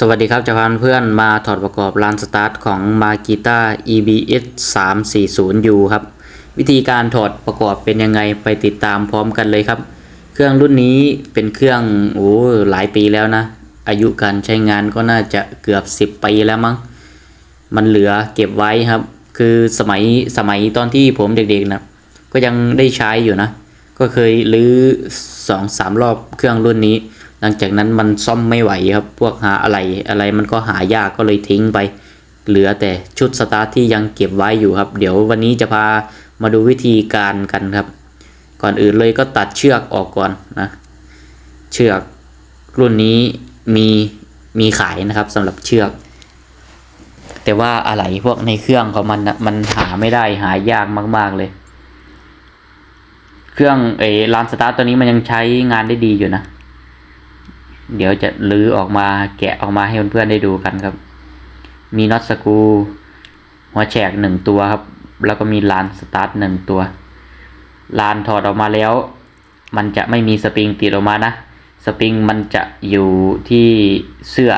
สวัสดีครับจะพาเพื่อนมาถอดประกอบลานสตาร์ทของ Makita EBS 340U ครับ วิธีการถอดประกอบเป็นยังไงไปติดตามพร้อมกันเลยครับ เครื่องรุ่นนี้เป็นเครื่องโอ้หลายปีแล้วนะ อายุการใช้งานก็น่าจะเกือบ 10 ปีแล้วมั้ง มันเหลือเก็บไว้ครับ คือสมัยสมัยตอนที่ผมเด็กๆนะก็ยังได้ใช้อยู่นะ ก็เคยลื้อสองสามรอบเครื่องรุ่นนี้ หลังจากนั้นมันซ่อมไม่ไหวครับ พวกหาอะไรอะไรมันก็หายากก็เลยทิ้งไป เหลือแต่ชุดสตาร์ทที่ยังเก็บไว้อยู่ครับ เดี๋ยววันนี้จะพามาดูวิธีการกันครับ ก่อนอื่นเลยก็ตัดเชือกออกก่อนนะ เชือกรุ่นนี้มีมีขายนะครับสำหรับเชือก แต่ว่าอะไรพวกในเครื่องของมันนะมันหาไม่ได้หายากมาก ๆเลย เครื่องเอลานสตาร์ตตัวนี้มันยังใช้งานได้ดีอยู่นะ เดี๋ยวจะลื้อออกมาแกะออกมาให้เพื่อนๆได้ดูกันครับ มีน็อตสกูหัวแฉกหนึ่งตัวครับ แล้วก็มีลานสตาร์ทหนึ่งตัวลานถอดออกมาแล้ว มันจะไม่มีสปริงติดออกมานะ สปริงมันจะอยู่ที่เสื้อ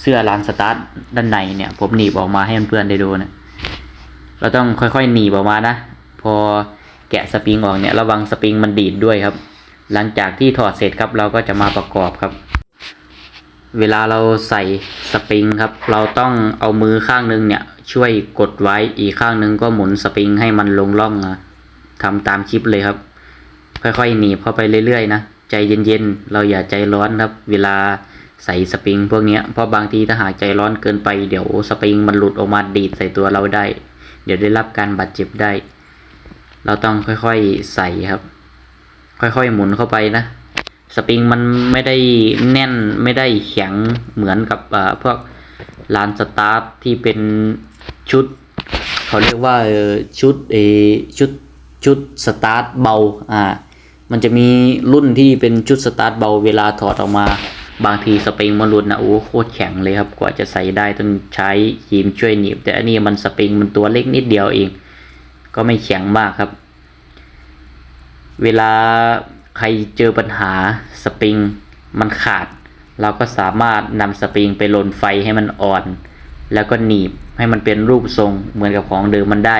เสื้อลานสตาร์ทด้านในเนี่ย ผมหนีบออกมาให้เพื่อนๆได้ดูนะเราต้องค่อยๆหนีบออกมานะ พอแกะสปริงออกเนี่ยระวังสปริงมันดีดด้วยครับ หลังจากที่ถอดเสร็จครับเราก็จะมาประกอบครับ เวลาเราใส่สปริงครับ เราต้องเอามือข้างนึงเนี่ย ช่วยกดไว้อีกข้างนึงก็หมุนสปริงให้มันลงร่องนะทำตามคลิปเลยครับ ค่อยๆหนีบเข้าไปเรื่อยๆนะใจเย็นๆเราอย่าใจร้อนครับ เวลาใส่สปริงพวกนี้เพราะบางทีถ้าหากใจร้อนเกินไปเดี๋ยวสปริงมันหลุดออกมาดีดใส่ตัวเราได้ เดี๋ยวได้รับการบาดเจ็บได้ เราต้องค่อยๆใส่ครับ ค่อยๆหมุนเข้าไปนะ สปริงมันไม่ได้แน่นไม่ได้แข็งเหมือนกับอ่าพวกลานสตาร์ทที่เป็นชุด เขาเรียกว่าชุดเออชุดชุดสตาร์ทเบาอ่ามันจะมีรุ่นที่เป็นชุดสตาร์ทเบาเวลาถอดออกมาบางทีสปริงมันหลุดนะโอ้โคตรแข็งเลยครับกว่าจะใส่ได้ต้องใช้ครีมช่วยหนีบแต่อันนี้มันสปริงมันตัวเล็กนิดเดียวเอง ก็ไม่แข็งมากครับ เวลา ใครเจอปัญหาสปริงมันขาด เราก็สามารถนำสปริงไปลนไฟให้มันอ่อน แล้วก็หนีบให้มันเป็นรูปทรงเหมือนกับของเดิมมันได้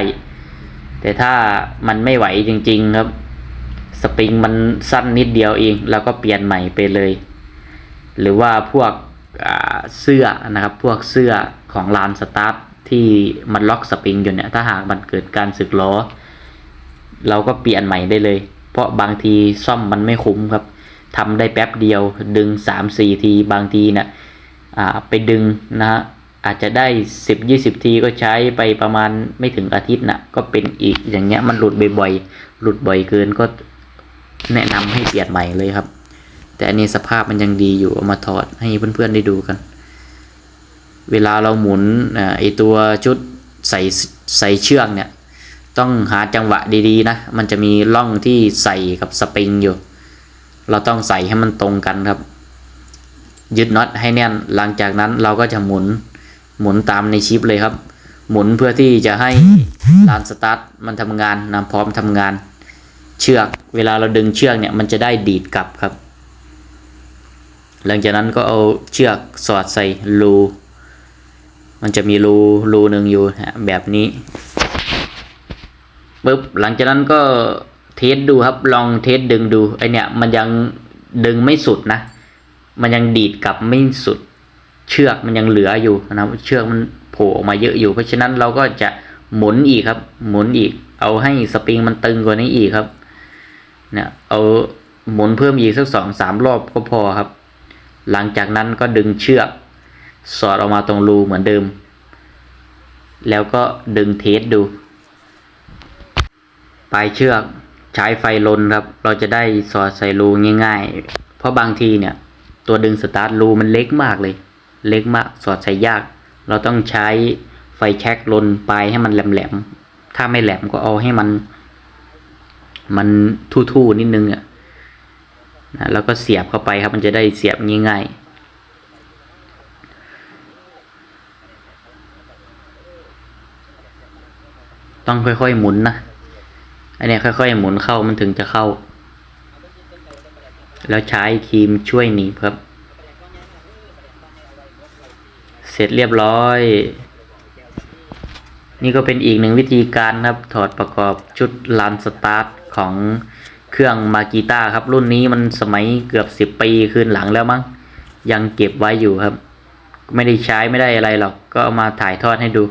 แต่ถ้ามันไม่ไหวจริง ๆ ครับ สปริงมันสั้นนิดเดียวเองเราก็เปลี่ยนใหม่ไปเลย หรือว่าพวกเสื้อนะครับพวกเสื้อของลานสตาร์ทที่มันล็อกสปริงอยู่เนี่ยถ้าหากมันเกิดการสึกล้อ เราก็เปลี่ยนใหม่ได้เลย เพราะบางทีซ่อมมันไม่คุ้มครับทำได้แป๊บเดียวดึงสามสี่ทีบางทีเนะ่ะอ่าไปดึงนะฮะอาจจะได้สิบยี่สิบทีก็ใช้ไปประมาณไม่ถึงอาทิตย์นะ่ะก็เป็นอีกอย่างเงี้ยมันหลุดบ่อยๆหลุดบ่อยเกินก็แนะนำให้เปลี่ยนใหม่เลยครับ แต่อันนี้สภาพมันยังดีอยู่เอามาถอดให้เพื่อนๆได้ดูกัน เวลาเราหมุนอ่าไอตัวชุดใส่ใส่เชือกเนี่ย ต้องหาจังหวะดีๆนะ มันจะมีร่องที่ใส่กับสปริงอยู่ เราต้องใส่ให้มันตรงกันครับ ยึดน็อตให้แน่น หลังจากนั้นเราก็จะหมุน หมุนตามในชิปเลยครับ หมุนเพื่อที่จะให้ลานสตาร์ทมันทำงานนะพร้อมทำงาน เชือก เวลาเราดึงเชือกเนี่ยมันจะได้ดีดกลับครับ หลังจากนั้นก็เอาเชือกสอดใส่รู มันจะมีรูรูหนึ่งอยู่ฮะแบบนี้ ปุ๊บหลังจากนั้นก็เทสดูครับลองเทสดึงดูไอเนี่ยมันยังดึงไม่สุดนะ มันยังดีดกลับไม่สุด เชือกมันยังเหลืออยู่นะครับเชือกมันโผล่ออกมาเยอะอยู่ เพราะฉะนั้นเราก็จะหมุนอีกครับ หมุนอีก เอาให้สปริงมันตึงกว่านี้อีกครับเนี่ยเอาหมุนเพิ่มอีกสักสองสามรอบก็พอครับ หลังจากนั้นก็ดึงเชือกสอดออกมาตรงรูเหมือนเดิม แล้วก็ดึงเทสดู ปลายเชือกใช้ไฟลนครับ เราจะได้สอดใส่รูง่าย ๆ เพราะบางทีเนี่ย ตัวดึงสตาร์ทรูมันเล็กมากเลย เล็กมากสอดใส่ยาก เราต้องใช้ไฟแช็กลนปลายให้มันแหลมๆถ้าไม่แหลมก็เอาให้มัน มันทู่ๆนิดนึงอะนะแล้วก็เสียบเข้าไปครับ มันจะได้เสียบง่ายๆต้องค่อยๆหมุนนะ อันนี้ค่อยๆหมุนเข้ามันถึงจะเข้า แล้วใช้ครีมช่วยหนีบครับ เสร็จเรียบร้อย นี่ก็เป็นอีกหนึ่งวิธีการครับ ถอดประกอบชุดลันสตาร์ทของเครื่องมากีต้าครับ รุ่นนี้มันสมัยเกือบสิบปีคืนหลังแล้วมั้งยังเก็บไว้อยู่ครับ ไม่ได้ใช้ไม่ได้อะไรหรอก ก็เอามาถ่ายทอดให้ดู